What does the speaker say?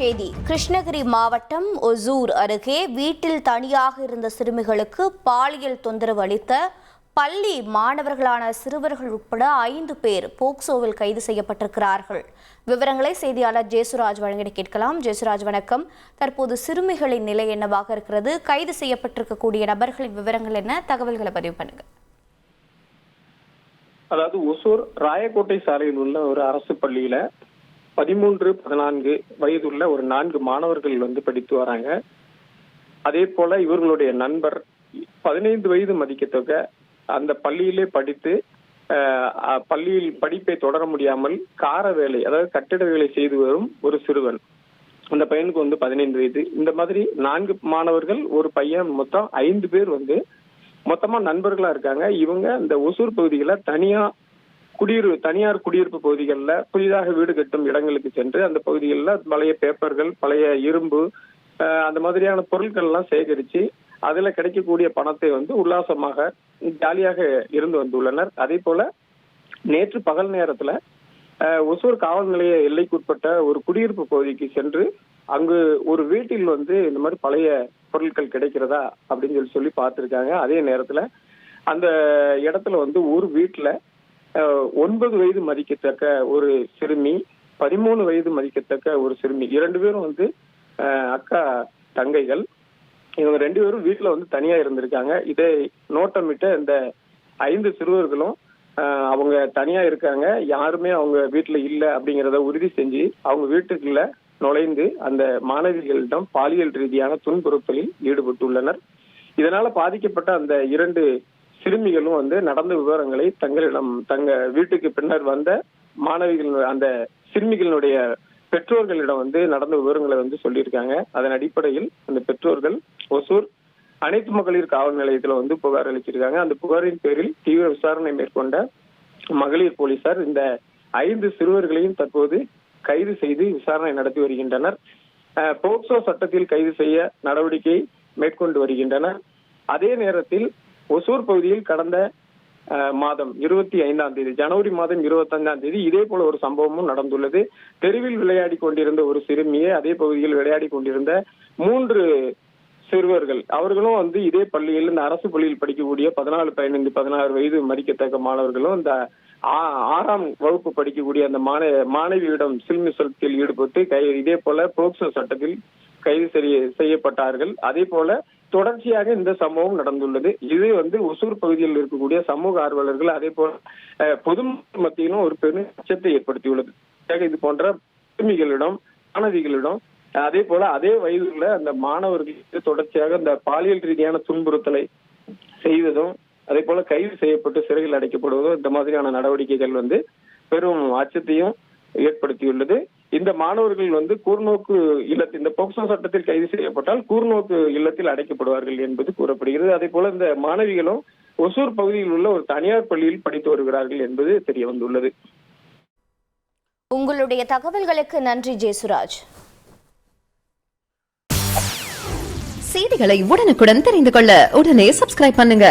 செய்தி. கிருஷ்ணகிரி மாவட்டம் ஒசூர் அருகே வீட்டில் தனியாக இருந்த சிறுமிகளுக்கு பாலியல் தொந்தரவு அளித்த பள்ளி மாணவர்களான சிறுவர்கள் உட்பட ஐந்து பேர் போக்சோவில் கைது செய்யப்பட்டிருக்கிறார்கள். விவரங்களை செய்தியாளர் ஜேசுராஜ் வழங்கிட கேட்கலாம். ஜேசுராஜ் வணக்கம். தற்போது சிறுமிகளின் நிலை என்னவாக இருக்கிறது? கைது செய்யப்பட்டிருக்கக்கூடிய நபர்களின் விவரங்கள் என்ன? தகவல்களை பதிவு பண்ணுங்க. அதாவது ஒசூர் ராயக்கோட்டை சாலையில் உள்ள ஒரு அரசு பள்ளியில பதிமூன்று பதினான்கு வயதுள்ள ஒரு நான்கு மாணவர்கள் வந்து படித்து வராங்க. அதே போல இவர்களுடைய நண்பர் பதினைந்து வயது மதிக்கத்தொக அந்த பள்ளியிலே படித்து பள்ளியில் படிப்பை தொடர முடியாமல் கார வேலை அதாவது கட்டிட வேலை செய்து வரும் ஒரு சிறுவன். அந்த பையனுக்கு வந்து பதினைந்து வயது. இந்த மாதிரி நான்கு மாணவர்கள் ஒரு பையன் மொத்தம் ஐந்து பேர் வந்து மொத்தமா நண்பர்களா இருக்காங்க. இவங்க இந்த ஒசூர் பகுதியில தனியா குடியிரு தனியார் குடியிருப்பு பகுதிகளில் புதிதாக வீடு கட்டும் இடங்களுக்கு சென்று அந்த பகுதிகளில் பழைய பேப்பர்கள் பழைய இரும்பு அந்த மாதிரியான பொருட்கள் எல்லாம் சேகரித்து அதில் கிடைக்கக்கூடிய பணத்தை வந்து உல்லாசமாக ஜாலியாக இருந்து வந்துள்ளனர். அதே போல நேற்று பகல் நேரத்தில் ஒசூர் காவல் நிலைய எல்லைக்குட்பட்ட ஒரு குடியிருப்பு பகுதிக்கு சென்று அங்கு ஒரு வீட்டில் வந்து இந்த மாதிரி பழைய பொருட்கள் கிடைக்கிறதா அப்படின்னு சொல்லி சொல்லி பார்த்துருக்காங்க. அதே நேரத்தில் அந்த இடத்துல வந்து ஒரு வீட்டில் ஒன்பது வயது மதிக்கத்தக்க ஒரு சிறுமி பதிமூணு வயது மதிக்கத்தக்க ஒரு சிறுமி. இரண்டு பேரும் வந்து அக்கா தங்கைகள். இவங்க ரெண்டு பேரும் வீட்டில் வந்து தனியா இருந்திருக்காங்க. இதை நோட்டமிட்ட இந்த ஐந்து சிறுவர்களும் அவங்க தனியா இருக்காங்க. யாருமே அவங்க வீட்டில் இல்லை அப்படிங்கிறத உறுதி செஞ்சு அவங்க வீட்டுக்குள்ள நுழைந்து அந்த மாணவிகளிடம் பாலியல் ரீதியான துன்புறுத்தலில் ஈடுபட்டுள்ளனர். இதனால பாதிக்கப்பட்ட அந்த இரண்டு சிறுமிகளும் வந்து நடந்த விவரங்களை தங்களிடம் தங்க வீட்டுக்கு பின்னர் வந்த மாணவிகள் அந்த சிறுமிகளினுடைய பெற்றோர்களிடம் வந்து நடந்த விவரங்களை வந்து சொல்லியிருக்காங்க. அதன் அடிப்படையில் அந்த பெற்றோர்கள் ஒசூர் அனைத்து மகளிர் காவல் நிலையத்துல வந்து புகார் அளிச்சிருக்காங்க. அந்த புகாரின் பேரில் தீவிர விசாரணை மேற்கொண்ட மகளிர் போலீசார் இந்த ஐந்து சிறுவர்களையும் தற்போது கைது செய்து விசாரணை நடத்தி வருகின்றனர். போக்சோ சட்டத்தில் கைது செய்ய நடவடிக்கை மேற்கொண்டு வருகின்றனர். அதே நேரத்தில் ஒசூர் பகுதியில் கடந்த மாதம் இருபத்தி ஐந்தாம் தேதி ஜனவரி மாதம் இருபத்தஞ்சாம் தேதி இதே போல ஒரு சம்பவமும் நடந்துள்ளது. தெருவில் விளையாடி கொண்டிருந்த ஒரு சிறுமியை அதே பகுதியில் விளையாடி கொண்டிருந்த மூன்று சிறுவர்கள் அவர்களும் வந்து இதே பள்ளியில் இந்த அரசு பள்ளியில் படிக்கக்கூடிய பதினாலு பதினைந்து பதினாறு வயது மதிக்கத்தக்க மாணவர்களும் இந்த ஆ- ஆறாம் வகுப்பு படிக்கக்கூடிய அந்த மாண- மாணவியிடம் சிறுமி சொற்பில் ஈடுபட்டு கை இதே போல போக்சோ சட்டத்தில் கைது செய்ய- செய்யப்பட்டார்கள். அதே போல தொடர்ச்சியாக இந்த சம்பவம் நடந்துள்ளது. இது வந்து ஒசூர் பகுதியில் இருக்கக்கூடிய சமூக ஆர்வலர்கள் அதே போல பொது மத்தியிலும் ஒரு பெரும் அச்சத்தை ஏற்படுத்தியுள்ளது. இது போன்ற சிறுமிகளிடம் மாணவிகளிடம் அதே போல அதே வயதுள்ள அந்த மாணவர்களுக்கு தொடர்ச்சியாக இந்த பாலியல் ரீதியான துன்புறுத்தலை செய்வதும் அதே போல கைது செய்யப்பட்டு சிறையில் அடைக்கப்படுவதும் இந்த மாதிரியான நடவடிக்கைகள் வந்து பெரும் அச்சத்தையும் ஏற்படுத்தியுள்ளது. இந்த மாணவர்கள் வந்து கூர்நோக்கு இல்லத்தில் இந்த போக்சோ சட்டத்தில் கைது செய்யப்பட்டால் கூர்நோக்கு இல்லத்தில் அடைக்கப்படுவார்கள் என்பது கூறப்படுகிறது. அதே போல இந்த மாணவிகளும் ஒசூர் பகுதியில் உள்ள ஒரு தனியார் பள்ளியில் படித்து வருகிறார்கள் என்பது தெரிய வந்துள்ளது. உங்களுடைய தகவல்களுக்கு நன்றி ஜேசுராஜ். செய்திகளை உடனுக்குடன் தெரிந்து கொள்ள உடனே சப்ஸ்கிரைப் பண்ணுங்க.